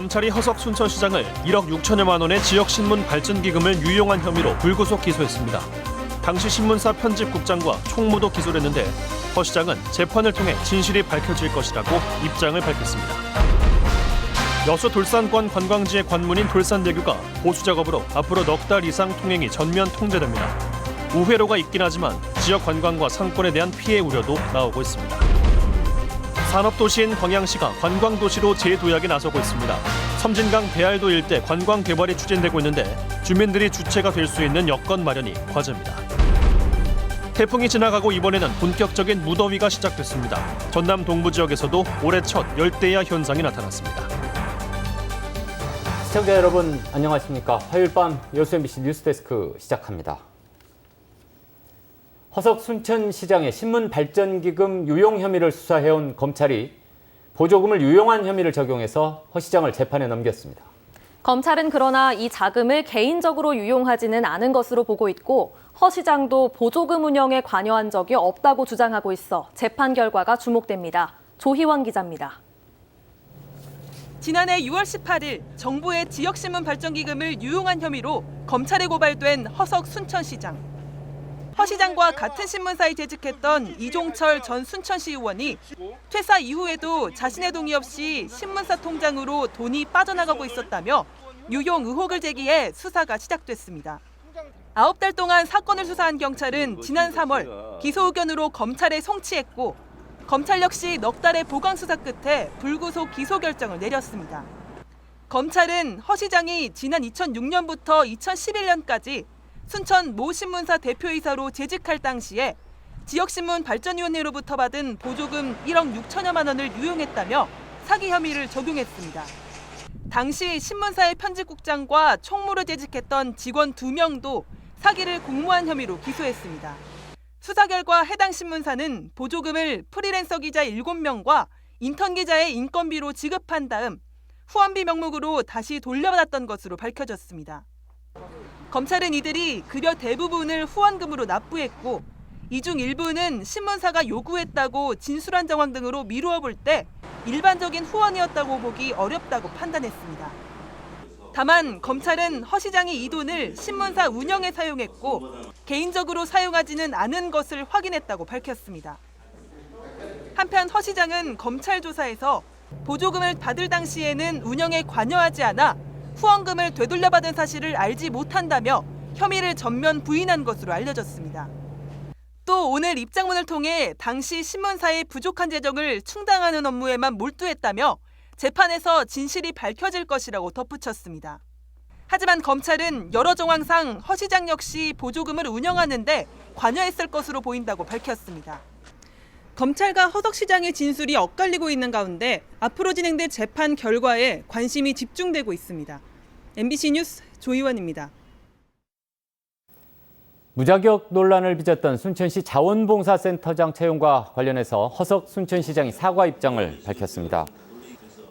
검찰이 허석 순천시장을 1억 6천여만 원의 지역신문 발전기금을 유용한 혐의로 불구속 기소했습니다. 당시 신문사 편집국장과 총무도 기소를 했는데 허 시장은 재판을 통해 진실이 밝혀질 것이라고 입장을 밝혔습니다. 여수 돌산권 관광지의 관문인 돌산대교가 보수 작업으로 앞으로 넉 달 이상 통행이 전면 통제됩니다. 우회로가 있긴 하지만 지역 관광과 상권에 대한 피해 우려도 나오고 있습니다. 산업도시인 광양시가 관광도시로 재도약에 나서고 있습니다. 섬진강 배알도 일대 관광 개발이 추진되고 있는데 주민들이 주체가 될 수 있는 여건 마련이 과제입니다. 태풍이 지나가고 이번에는 본격적인 무더위가 시작됐습니다. 전남 동부 지역에서도 올해 첫 열대야 현상이 나타났습니다. 시청자 여러분 안녕하십니까? 화요일 밤 여수 MBC 뉴스데스크 시작합니다. 허석 순천시장의 신문 발전기금 유용 혐의를 수사해온 검찰이 보조금을 유용한 혐의를 적용해서 허 시장을 재판에 넘겼습니다. 검찰은 그러나 이 자금을 개인적으로 유용하지는 않은 것으로 보고 있고 허 시장도 보조금 운영에 관여한 적이 없다고 주장하고 있어 재판 결과가 주목됩니다. 조희원 기자입니다. 지난해 6월 18일 정부의 지역신문 발전기금을 유용한 혐의로 검찰에 고발된 허석 순천시장. 허 시장과 같은 신문사에 재직했던 이종철 전 순천시 의원이 퇴사 이후에도 자신의 동의 없이 신문사 통장으로 돈이 빠져나가고 있었다며 유용 의혹을 제기해 수사가 시작됐습니다. 아홉 달 동안 사건을 수사한 경찰은 지난 3월 기소 의견으로 검찰에 송치했고 검찰 역시 넉 달의 보강 수사 끝에 불구속 기소 결정을 내렸습니다. 검찰은 허 시장이 지난 2006년부터 2011년까지 순천 모 신문사 대표이사로 재직할 당시에 지역신문 발전위원회로부터 받은 보조금 1억 6천여만 원을 유용했다며 사기 혐의를 적용했습니다. 당시 신문사의 편집국장과 총무로 재직했던 직원 2명도 사기를 공모한 혐의로 기소했습니다. 수사 결과 해당 신문사는 보조금을 프리랜서 기자 7명과 인턴 기자의 인건비로 지급한 다음 후원비 명목으로 다시 돌려받았던 것으로 밝혀졌습니다. 검찰은 이들이 급여 대부분을 후원금으로 납부했고 이 중 일부는 신문사가 요구했다고 진술한 정황 등으로 미루어 볼 때 일반적인 후원이었다고 보기 어렵다고 판단했습니다. 다만 검찰은 허 시장이 이 돈을 신문사 운영에 사용했고 개인적으로 사용하지는 않은 것을 확인했다고 밝혔습니다. 한편 허 시장은 검찰 조사에서 보조금을 받을 당시에는 운영에 관여하지 않아 후원금을 되돌려받은 사실을 알지 못한다며 혐의를 전면 부인한 것으로 알려졌습니다. 또 오늘 입장문을 통해 당시 신문사의 부족한 재정을 충당하는 업무에만 몰두했다며 재판에서 진실이 밝혀질 것이라고 덧붙였습니다. 하지만 검찰은 여러 정황상 허 시장 역시 보조금을 운영하는데 관여했을 것으로 보인다고 밝혔습니다. 검찰과 허석 시장의 진술이 엇갈리고 있는 가운데 앞으로 진행될 재판 결과에 관심이 집중되고 있습니다. MBC 뉴스 조희원입니다. 무자격 논란을 빚었던 순천시 자원봉사센터장 채용과 관련해서 허석 순천시장이 사과 입장을 밝혔습니다.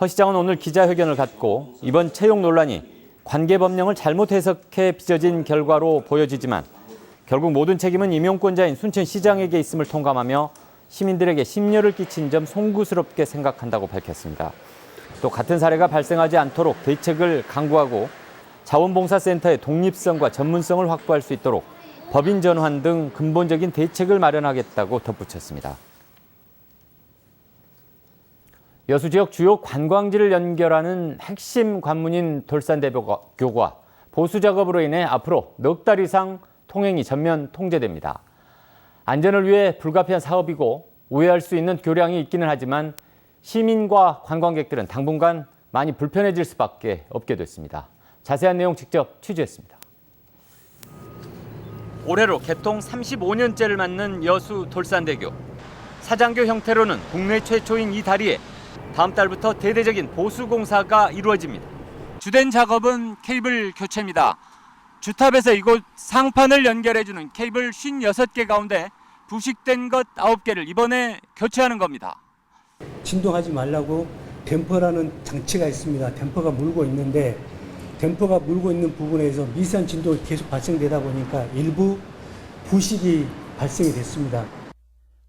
허 시장은 오늘 기자회견을 갖고 이번 채용 논란이 관계 법령을 잘못 해석해 빚어진 결과로 보여지지만 결국 모든 책임은 임용권자인 순천시장에게 있음을 통감하며 시민들에게 심려를 끼친 점 송구스럽게 생각한다고 밝혔습니다. 또 같은 사례가 발생하지 않도록 대책을 강구하고 자원봉사센터의 독립성과 전문성을 확보할 수 있도록 법인 전환 등 근본적인 대책을 마련하겠다고 덧붙였습니다. 여수 지역 주요 관광지를 연결하는 핵심 관문인 돌산대교가 보수 작업으로 인해 앞으로 넉 달 이상 통행이 전면 통제됩니다. 안전을 위해 불가피한 사업이고 우회할 수 있는 교량이 있기는 하지만 시민과 관광객들은 당분간 많이 불편해질 수밖에 없게 됐습니다. 자세한 내용 직접 취재했습니다. 올해로 개통 35년째를 맞는 여수 돌산대교. 사장교 형태로는 국내 최초인 이 다리에 다음 달부터 대대적인 보수 공사가 이루어집니다. 주된 작업은 케이블 교체입니다. 주탑에서 이곳 상판을 연결해주는 케이블 56개 가운데 부식된 것 9개를 이번에 교체하는 겁니다. 진동하지 말라고 댐퍼라는 장치가 있습니다. 댐퍼가 물고 있는데 댐퍼가 물고 있는 부분에서 미세한 진동이 계속 발생되다 보니까 일부 부식이 발생이 됐습니다.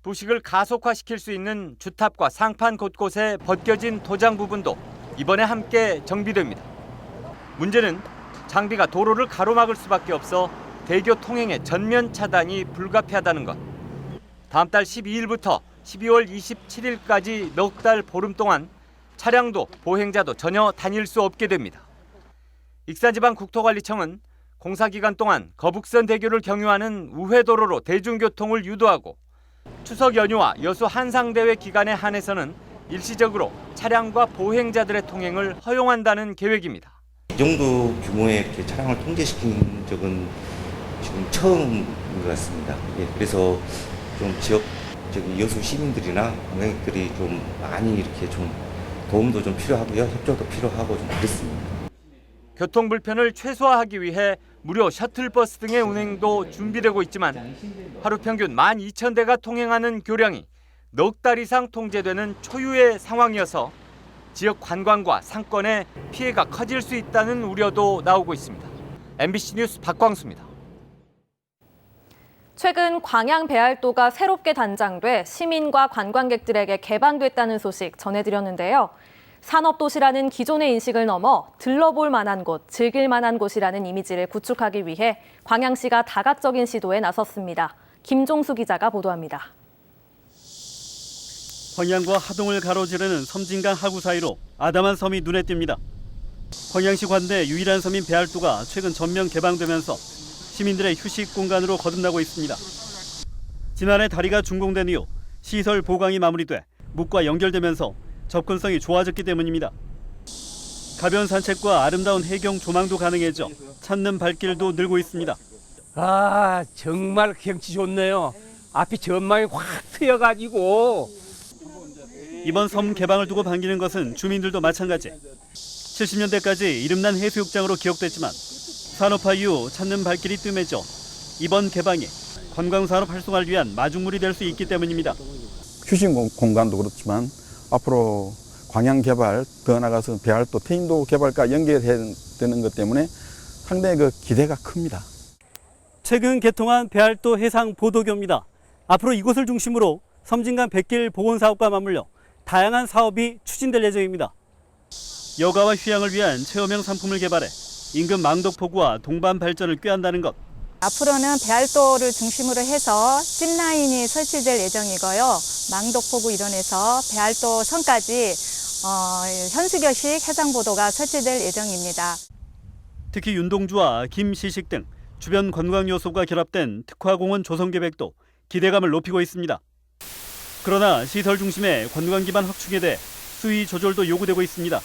부식을 가속화시킬 수 있는 주탑과 상판 곳곳에 벗겨진 도장 부분도 이번에 함께 정비됩니다. 문제는 장비가 도로를 가로막을 수밖에 없어 대교 통행의 전면 차단이 불가피하다는 것. 다음 달 12일부터 12월 27일까지 넉 달 보름 동안 차량도 보행자도 전혀 다닐 수 없게 됩니다. 익산지방 국토관리청은 공사 기간 동안 거북선 대교를 경유하는 우회도로로 대중교통을 유도하고 추석 연휴와 여수 한상대회 기간에 한해서는 일시적으로 차량과 보행자들의 통행을 허용한다는 계획입니다. 이 정도 규모의 차량을 통제시킨 적은 지금 처음인 것 같습니다. 예, 그래서 좀 지역 적인 여수 시민들이나 관광객들이 좀 많이 이렇게 좀 도움도 좀 필요하고요. 협조도 필요하고 좀 그렇습니다. 교통 불편을 최소화하기 위해 무료 셔틀버스 등의 운행도 준비되고 있지만 하루 평균 12,000대가 통행하는 교량이 넉 달 이상 통제되는 초유의 상황이어서 지역 관광과 상권에 피해가 커질 수 있다는 우려도 나오고 있습니다. MBC 뉴스 박광수입니다. 최근 광양 배알도가 새롭게 단장돼 시민과 관광객들에게 개방됐다는 소식 전해드렸는데요. 산업도시라는 기존의 인식을 넘어 들러볼 만한 곳, 즐길 만한 곳이라는 이미지를 구축하기 위해 광양시가 다각적인 시도에 나섰습니다. 김종수 기자가 보도합니다. 광양과 하동을 가로지르는 섬진강 하구 사이로 아담한 섬이 눈에 띕니다. 광양시 관내 유일한 섬인 배알도가 최근 전면 개방되면서 시민들의 휴식 공간으로 거듭나고 있습니다. 지난해 다리가 준공된 이후 시설 보강이 마무리돼 묵과 연결되면서 접근성이 좋아졌기 때문입니다. 가벼운 산책과 아름다운 해경 조망도 가능해져 찾는 발길도 늘고 있습니다. 아 정말 경치 좋네요. 앞이 전망이 확 트여가지고 이번 섬 개방을 두고 반기는 것은 주민들도 마찬가지. 70년대까지 이름난 해수욕장으로 기억됐지만 산업화 이후 찾는 발길이 뜸해져 이번 개방이 관광산업 활성화를 위한 마중물이 될 수 있기 때문입니다. 휴식 공- 공간도 그렇지만 앞으로 광양 개발 더 나가서 배알도 태인도 개발과 연결되는 것 때문에 상당히 그 기대가 큽니다. 최근 개통한 배알도 해상 보도교입니다. 앞으로 이곳을 중심으로 섬진강 백길 복원 사업과 맞물려 다양한 사업이 추진될 예정입니다. 여가와 휴양을 위한 체험형 상품을 개발해 인근 망덕포구와 동반 발전을 꾀한다는 것. 앞으로는 배알도를 중심으로 해서 짚라인이 설치될 예정이고요. 망독포구 일원에서 배알도 선까지 어, 현수교식 해상보도가 설치될 예정입니다. 특히 윤동주와 김시식 등 주변 관광 요소가 결합된 특화공원 조성 계획도 기대감을 높이고 있습니다. 그러나 시설 중심의 관광 기반 확충에 대해 수위 조절도 요구되고 있습니다.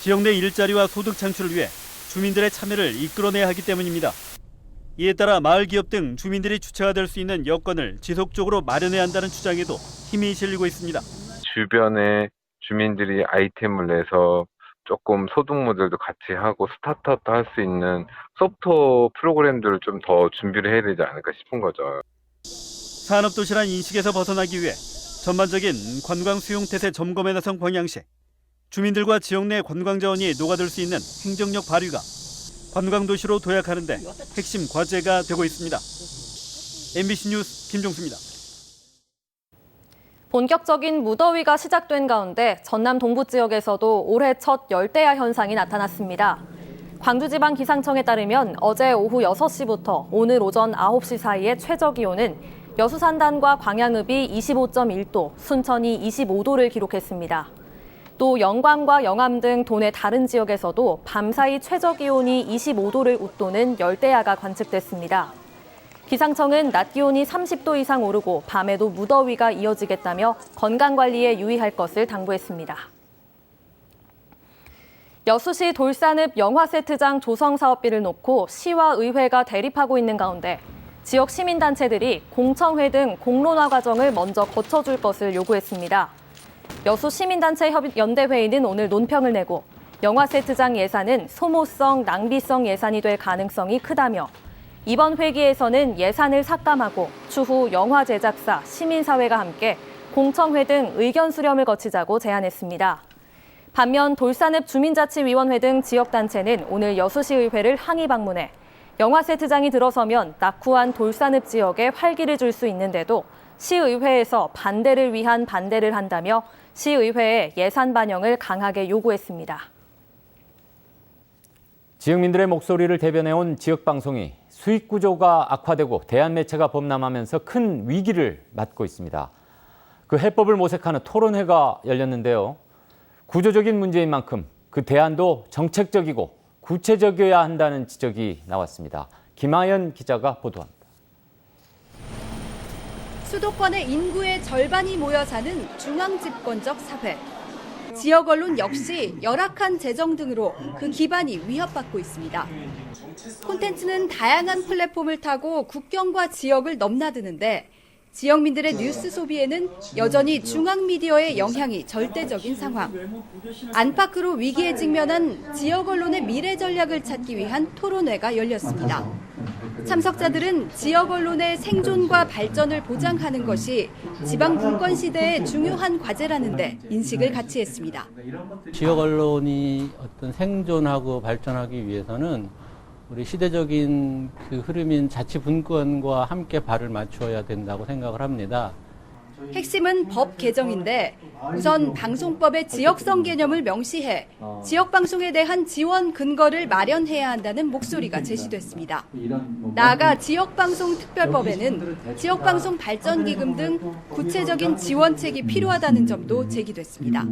지역 내 일자리와 소득 창출을 위해 주민들의 참여를 이끌어내야 하기 때문입니다. 이에 따라 마을 기업 등 주민들이 주체가 될 수 있는 여건을 지속적으로 마련해야 한다는 주장에도 힘이 실리고 있습니다. 주변에 주민들이 아이템을 내서 조금 소득 모델도 같이 하고 스타트업도 할 수 있는 소프트웨어 프로그램들을 좀 더 준비를 해야 되지 않을까 싶은 거죠. 산업도시란 인식에서 벗어나기 위해 전반적인 관광 수용 태세 점검에 나선 광양시 주민들과 지역 내 관광 자원이 녹아들 수 있는 행정력 발휘가 관광 도시로 도약하는데 핵심 과제가 되고 있습니다. MBC 뉴스 김종수입니다. 본격적인 무더위가 시작된 가운데 전남 동부 지역에서도 올해 첫 열대야 현상이 나타났습니다. 광주지방 기상청에 따르면 어제 오후 6시부터 오늘 오전 9시 사이의 최저 기온은 여수산단과 광양읍이 25.1도, 순천이 25도를 기록했습니다. 또 영광과 영암 등 도내 다른 지역에서도 밤사이 최저 기온이 25도를 웃도는 열대야가 관측됐습니다. 기상청은 낮 기온이 30도 이상 오르고 밤에도 무더위가 이어지겠다며 건강관리에 유의할 것을 당부했습니다. 여수시 돌산읍 영화세트장 조성 사업비를 놓고 시와 의회가 대립하고 있는 가운데 지역 시민단체들이 공청회 등 공론화 과정을 먼저 거쳐줄 것을 요구했습니다. 여수 시민단체 협- 연대회의는 오늘 논평을 내고 영화 세트장 예산은 소모성, 낭비성 예산이 될 가능성이 크다며 이번 회기에서는 예산을 삭감하고 추후 영화 제작사, 시민사회가 함께 공청회 등 의견 수렴을 거치자고 제안했습니다. 반면 돌산읍 주민자치위원회 등 지역단체는 오늘 여수시의회를 항의 방문해 영화 세트장이 들어서면 낙후한 돌산읍 지역에 활기를 줄 수 있는데도 시의회에서 반대를 위한 반대를 한다며 시의회에 예산 반영을 강하게 요구했습니다. 지역민들의 목소리를 대변해온 지역방송이 수익 구조가 악화되고 대한매체가 범람하면서 큰 위기를 맞고 있습니다. 그 해법을 모색하는 토론회가 열렸는데요. 구조적인 문제인 만큼 그 대안도 정책적이고 구체적이어야 한다는 지적이 나왔습니다. 김하연 기자가 보도합니다. 수도권의 인구의 절반이 모여 사는 중앙 집권적 사회. 지역 언론 역시 열악한 재정 등으로 그 기반이 위협받고 있습니다. 콘텐츠는 다양한 플랫폼을 타고 국경과 지역을 넘나드는데 지역민들의 뉴스 소비에는 여전히 중앙 미디어의 영향이 절대적인 상황. 안팎으로 위기에 직면한 지역 언론의 미래 전략을 찾기 위한 토론회가 열렸습니다. 참석자들은 지역 언론의 생존과 발전을 보장하는 것이 지방 분권 시대의 중요한 과제라는데 인식을 같이 했습니다. 지역 언론이 어떤 생존하고 발전하기 위해서는 우리 시대적인 그 흐름인 자치 분권과 함께 발을 맞추어야 된다고 생각을 합니다. 핵심은 법 개정인데 우선 방송법의 지역성 개념을 명시해 지역 방송에 대한 지원 근거를 마련해야 한다는 목소리가 제시됐습니다. 나아가 지역 방송 특별법에는 지역 방송 발전 기금 등 구체적인 지원책이 필요하다는 점도 제기됐습니다.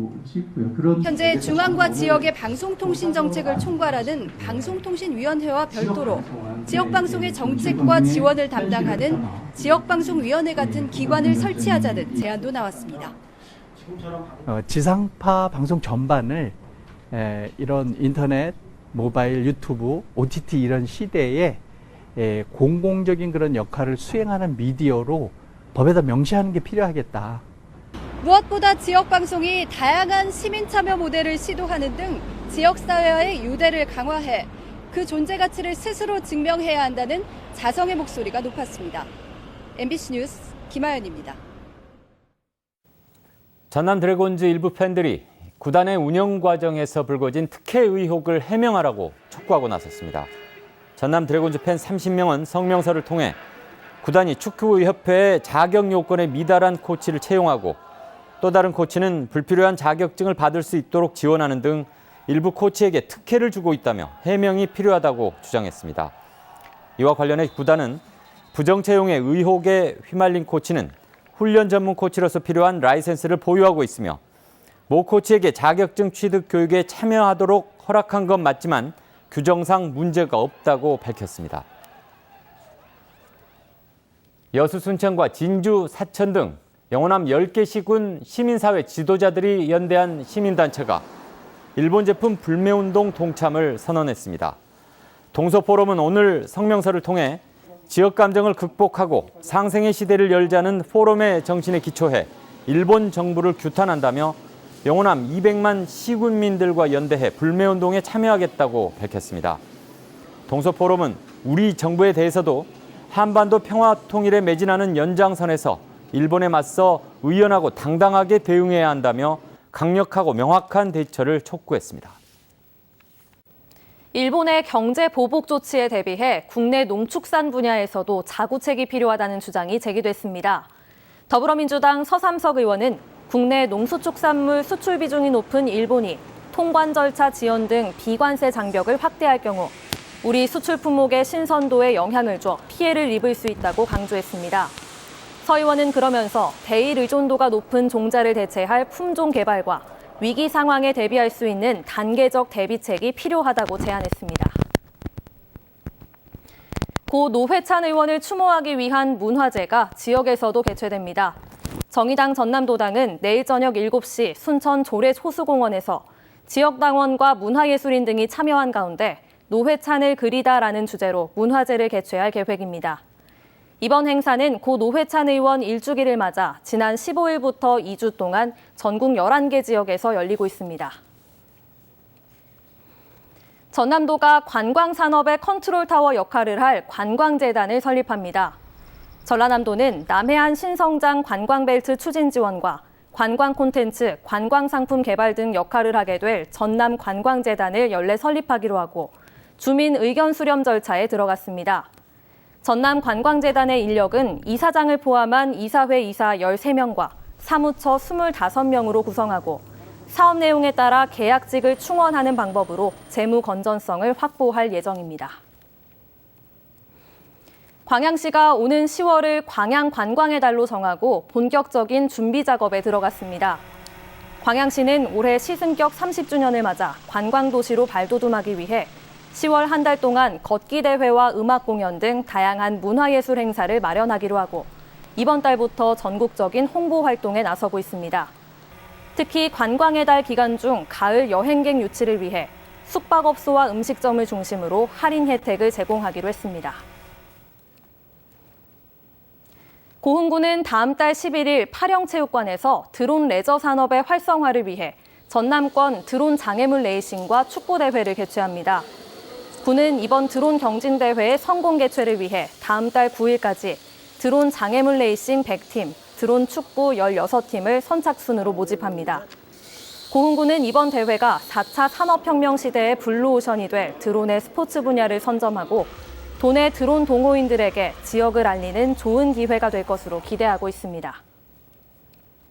현재 중앙과 지역의 방송통신 정책을 총괄하는 방송통신위원회와 별도로 지역 방송의 정책과 지원을 담당하는 지역방송위원회 같은 기관을 설치하자는 제안도 나왔습니다. 어, 지상파 방송 전반을 에, 이런 인터넷, 모바일, 유튜브, OTT 이런 시대에 에, 공공적인 그런 역할을 수행하는 미디어로 법에다 명시하는 게 필요하겠다. 무엇보다 지역 방송이 다양한 시민 참여 모델을 시도하는 등 지역 사회와의 유대를 강화해 그 존재 가치를 스스로 증명해야 한다는 자성의 목소리가 높았습니다. MBC 뉴스 김하연입니다. 전남 드래곤즈 일부 팬들이 구단의 운영 과정에서 불거진 특혜 의혹을 해명하라고 촉구하고 나섰습니다. 전남 드래곤즈 팬 30명은 성명서를 통해 구단이 축구협회의 자격 요건에 미달한 코치를 채용하고 또 다른 코치는 불필요한 자격증을 받을 수 있도록 지원하는 등 일부 코치에게 특혜를 주고 있다며 해명이 필요하다고 주장했습니다. 이와 관련해 구단은 부정 채용의 의혹에 휘말린 코치는 훈련 전문 코치로서 필요한 라이센스를 보유하고 있으며 모 코치에게 자격증 취득 교육에 참여하도록 허락한 건 맞지만 규정상 문제가 없다고 밝혔습니다. 여수 순천과 진주 사천 등 영호남 10개 시군 시민사회 지도자들이 연대한 시민단체가 일본 제품 불매운동 동참을 선언했습니다. 동서포럼은 오늘 성명서를 통해 지역 감정을 극복하고 상생의 시대를 열자는 포럼의 정신에 기초해 일본 정부를 규탄한다며 영호남 200만 시군민들과 연대해 불매운동에 참여하겠다고 밝혔습니다. 동서포럼은 우리 정부에 대해서도 한반도 평화 통일에 매진하는 연장선에서 일본에 맞서 의연하고 당당하게 대응해야 한다며 강력하고 명확한 대처를 촉구했습니다. 일본의 경제 보복 조치에 대비해 국내 농축산 분야에서도 자구책이 필요하다는 주장이 제기됐습니다. 더불어민주당 서삼석 의원은 국내 농수축산물 수출 비중이 높은 일본이 통관 절차 지연 등 비관세 장벽을 확대할 경우 우리 수출 품목의 신선도에 영향을 줘 피해를 입을 수 있다고 강조했습니다. 서 의원은 그러면서 대일 의존도가 높은 종자를 대체할 품종 개발과 위기 상황에 대비할 수 있는 단계적 대비책이 필요하다고 제안했습니다. 고 노회찬 의원을 추모하기 위한 문화제가 지역에서도 개최됩니다. 정의당 전남도당은 내일 저녁 7시 순천 조례 호수공원에서 지역 당원과 문화예술인 등이 참여한 가운데 노회찬을 그리다라는 주제로 문화제를 개최할 계획입니다. 이번 행사는 고 노회찬 의원 일주기를 맞아 지난 15일부터 2주 동안 전국 11개 지역에서 열리고 있습니다. 전남도가 관광산업의 컨트롤타워 역할을 할 관광재단을 설립합니다. 전라남도는 남해안 신성장 관광벨트 추진 지원과 관광 콘텐츠, 관광 상품 개발 등 역할을 하게 될 전남 관광재단을 연례 설립하기로 하고 주민 의견 수렴 절차에 들어갔습니다. 전남 관광재단의 인력은 이사장을 포함한 이사회 이사 13명과 사무처 25명으로 구성하고 사업 내용에 따라 계약직을 충원하는 방법으로 재무 건전성을 확보할 예정입니다. 광양시가 오는 10월을 광양 관광의 달로 정하고 본격적인 준비 작업에 들어갔습니다. 광양시는 올해 시승격 30주년을 맞아 관광도시로 발돋움하기 위해 10월 한 달 동안 걷기 대회와 음악 공연 등 다양한 문화예술 행사를 마련하기로 하고 이번 달부터 전국적인 홍보 활동에 나서고 있습니다. 특히 관광의 달 기간 중 가을 여행객 유치를 위해 숙박업소와 음식점을 중심으로 할인 혜택을 제공하기로 했습니다. 고흥구는 다음 달 11일 파령체육관에서 드론 레저 산업의 활성화를 위해 전남권 드론 장애물 레이싱과 축구 대회를 개최합니다. 구는 이번 드론 경진 대회의 성공 개최를 위해 다음 달 9일까지 드론 장애물 레이싱 100팀, 드론 축구 16팀을 선착순으로 모집합니다. 고흥구는 이번 대회가 4차 산업혁명 시대의 블루오션이 될 드론의 스포츠 분야를 선점하고 도내 드론 동호인들에게 지역을 알리는 좋은 기회가 될 것으로 기대하고 있습니다.